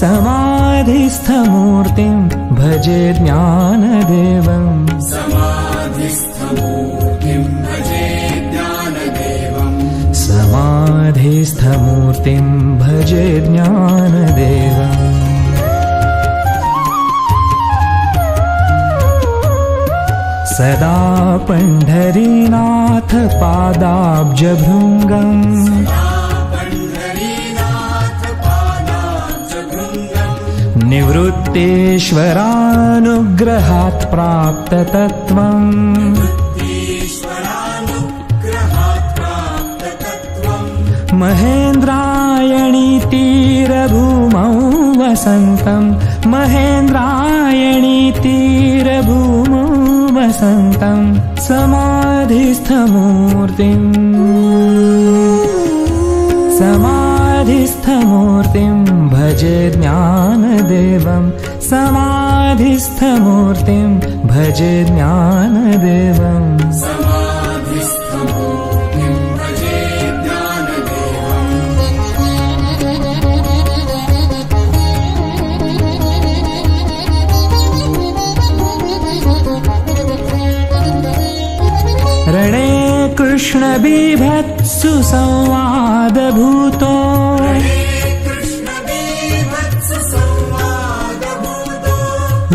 समाधिस्थमूर्तिं भजे ज्ञानदेवं। समाधिस्थमूर्तिं भजे ज्ञानदेवम् समाधिस्थमूर्तिं भजे ज्ञानदेवम् सदा पण्ढरीनाथ निवृत्तेश्वरानुग्रहात् प्राप्ततत्त्वम्। महेन्द्रायणीतीरभूमौ वसन्तम्। महेन्द्रायणी वसन्तम्। समाधिस्थमूर्तिम्। समाधिस्थमूर्तिं भजे ज्ञानदेवं। समाधिस्थमूर्तिं भजे ज्ञानदेवम् रणे कृष्णबिभत्सु संवादभूतो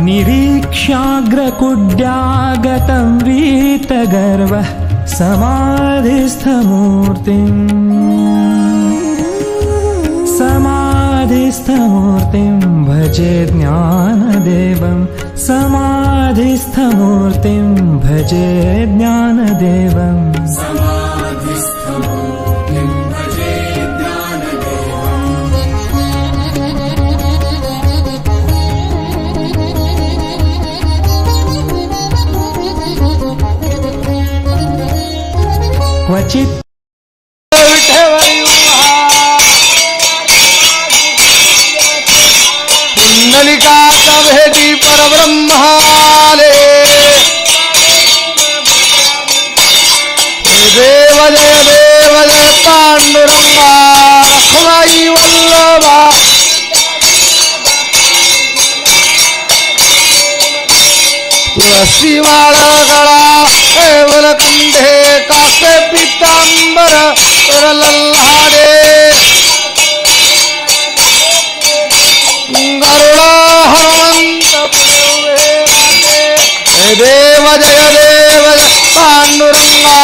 निरीक्ष्याग्रकुड्यागतं वीतगर्वः समाधिस्थमूर्तिम्। समाधिस्थमूर्तिं भजे ज्ञानदेवं। समाधिस्थमूर्तिं भजे ज्ञानदेवम् क्वचित. पुंडलिकाचा भेटी परब्रह्माले देव जय देव जय पांडुरंगा. रखमाई वल्लभा. तुळशी माळा गळा कासे पितांबर तर लल्हाडे गरुडा हनुमंत देव जय देव जय पांडुरंगा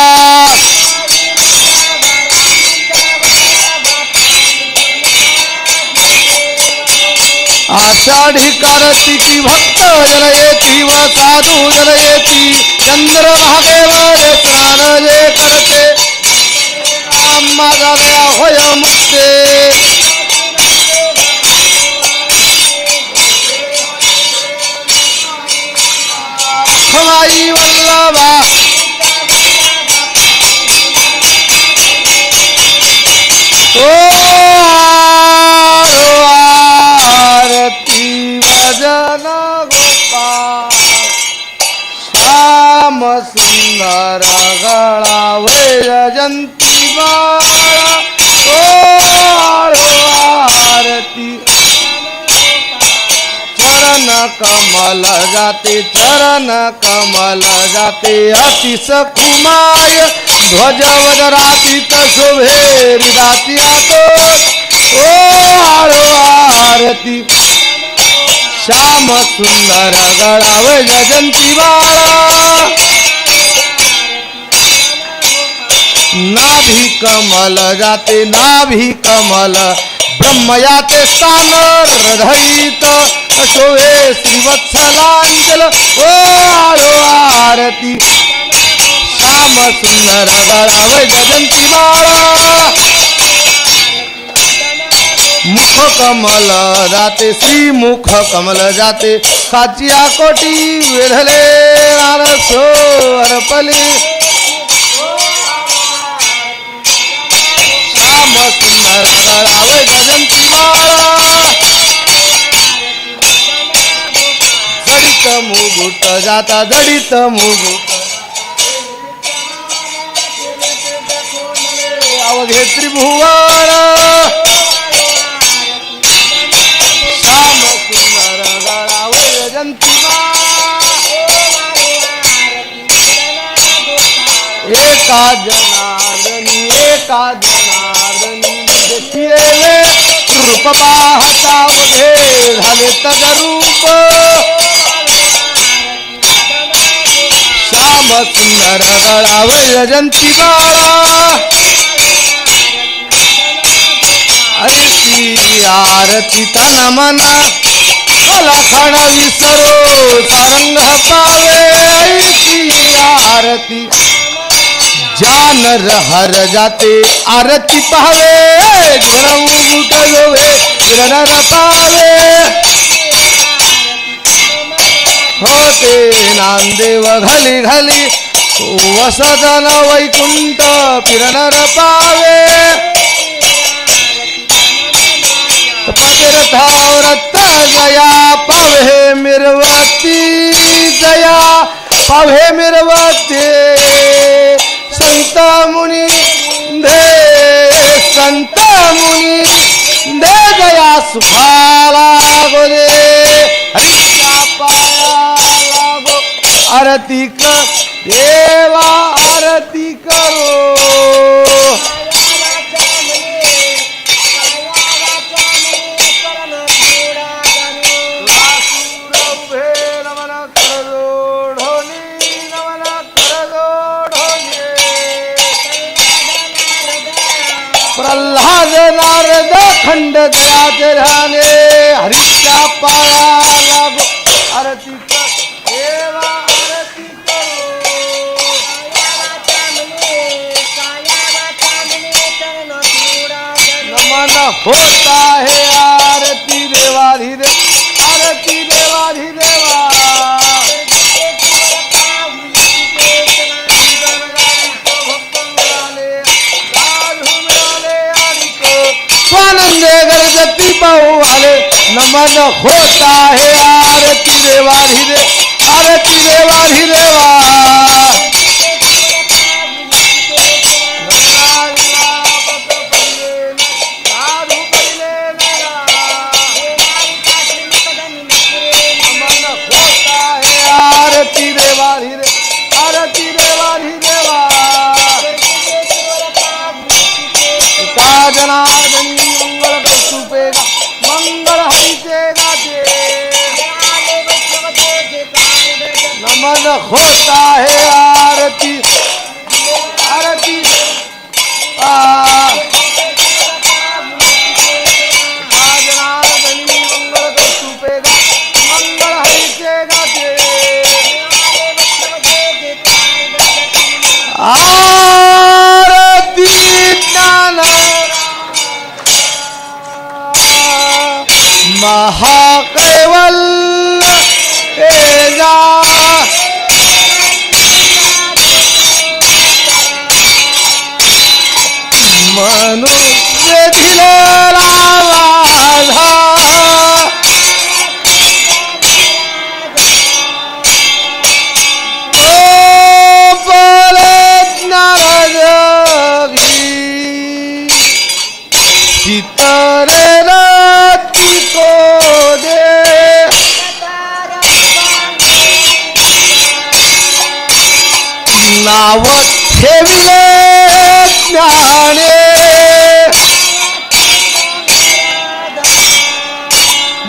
आषाढी कार्तिकी भक्त जलयेती व साधु जलयेती चंद्र महादेव स्नान जे करते। होय मुक्ते। वल्लभा रगळा वैजंती बाळा. ओ आरती. चरण कमल जाते चरण कमल जाते अतिस कुमाय. ध्वज वजरातीत शोभे राती आतो ओ आरो आरती. श्याम सुंदर गळाव जयंती बाळा. नाभी कमल जाते नाभी कमल ब्रह्मयाते स्थान हृदयित शोभे श्रीवत्सलांचल ओ आरो आरती. श्याम सुंदर गळाव जयंती बाळा मुख कमल जाते श्री मुख कमल जाते काचिया कोटी वेधले आरसो अर्पली श्याम सुंदर जडित मुगुट जाता जडित मुगुट अवघे त्रिभुवन श्याम सुंदर गळाव एका जग रूप पाहता झाले तदरूप श्याम सुंदर गळाव जयंती बाळा. ऐसी आरती तन मना लखण विसरो सारंग पावे आरती जानर हर जाते आरती पावे. घरम गुट लोवे किरणर पावे होते नांदेव घाली घाली वसदन वैकुंठ फिरणार पावे पतिरथाव्रत जया पावे मिरवती जया पावे मिरवते संत मुनी दे संत मुनी दे जया सुखाला गोरे दे पाया लागो आरती कर देवा आरती करो। ध्याने हरीच्या पाया लागो आरती देवा आरती नमन होता है नमन होता है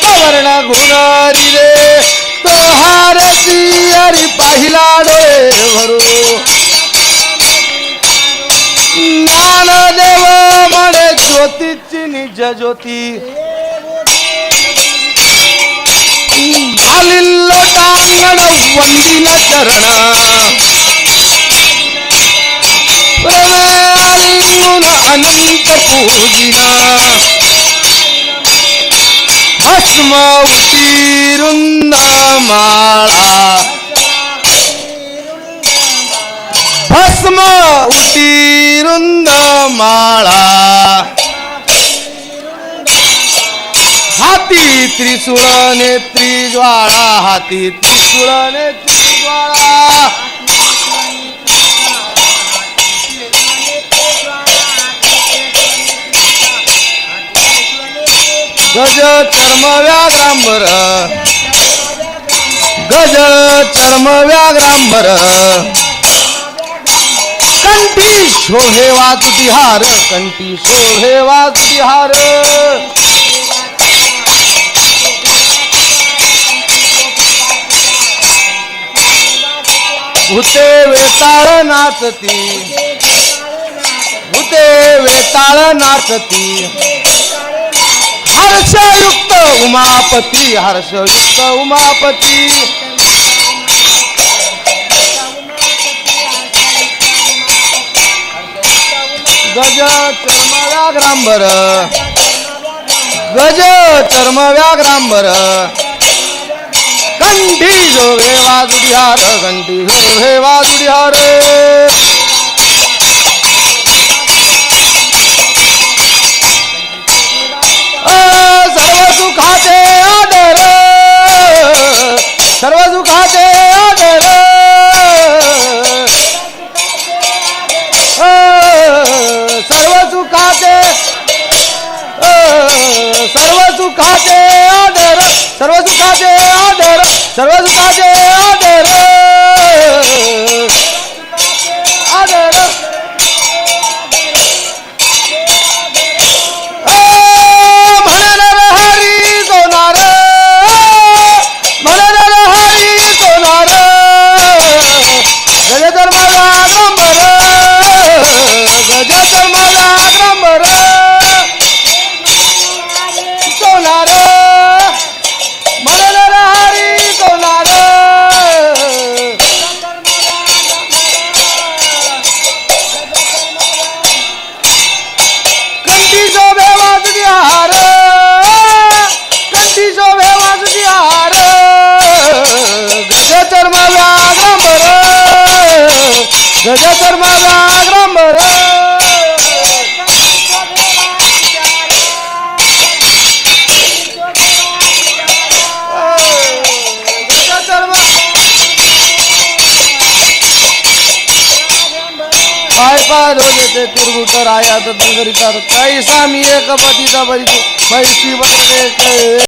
ಪವರ್ಣ ಗುಣಾರಿದೆ ಭಾರತೀಯರಿ ಪಾಹಿಲಾಡೋರು ಜ್ಞಾನದೇವ ಮಳೆ ಜ್ಯೋತಿಚ್ಚಿ ನಿಜ ಜ್ಯೋತಿ ಬಾಲಿಲ್ಲೊಟಾಂಗಣ ಒಂದಿನ ಚರಣ ಪ್ರವೇಳಿಂಗುನ ಅನಂತ ಪೂಜಿನ भस्म उतीरुंद माळा भस्म उतीरुंद माळा हाती त्रिशूळ नेत्री ज्वाळा हाती त्रिशूळ नेत्री ज्वाळा गज चर्म व्याघ्रांबर गज चर्म व्याघ्रांबर कंठी शोभे वाजती हार कंठी शोभे वाजती हार भूते वेताळ नाचती. भूते वेताळ नाचती. हर्षयुक्त उमापती हर्षयुक्त उमापती. गज चर्म व्याघ्रांबर गज चर्म व्याघ्रांबर कंठी जो वाजुडी हार कंठी जो वाजुडी हार. सर्व सुखाचे शोभे वाजती गज चर्म व्याग्रंबर गज चर्म व्याग्रंबर पाय पाय धोले ते तुरगुट राया तर काही सामी एक पती मैशी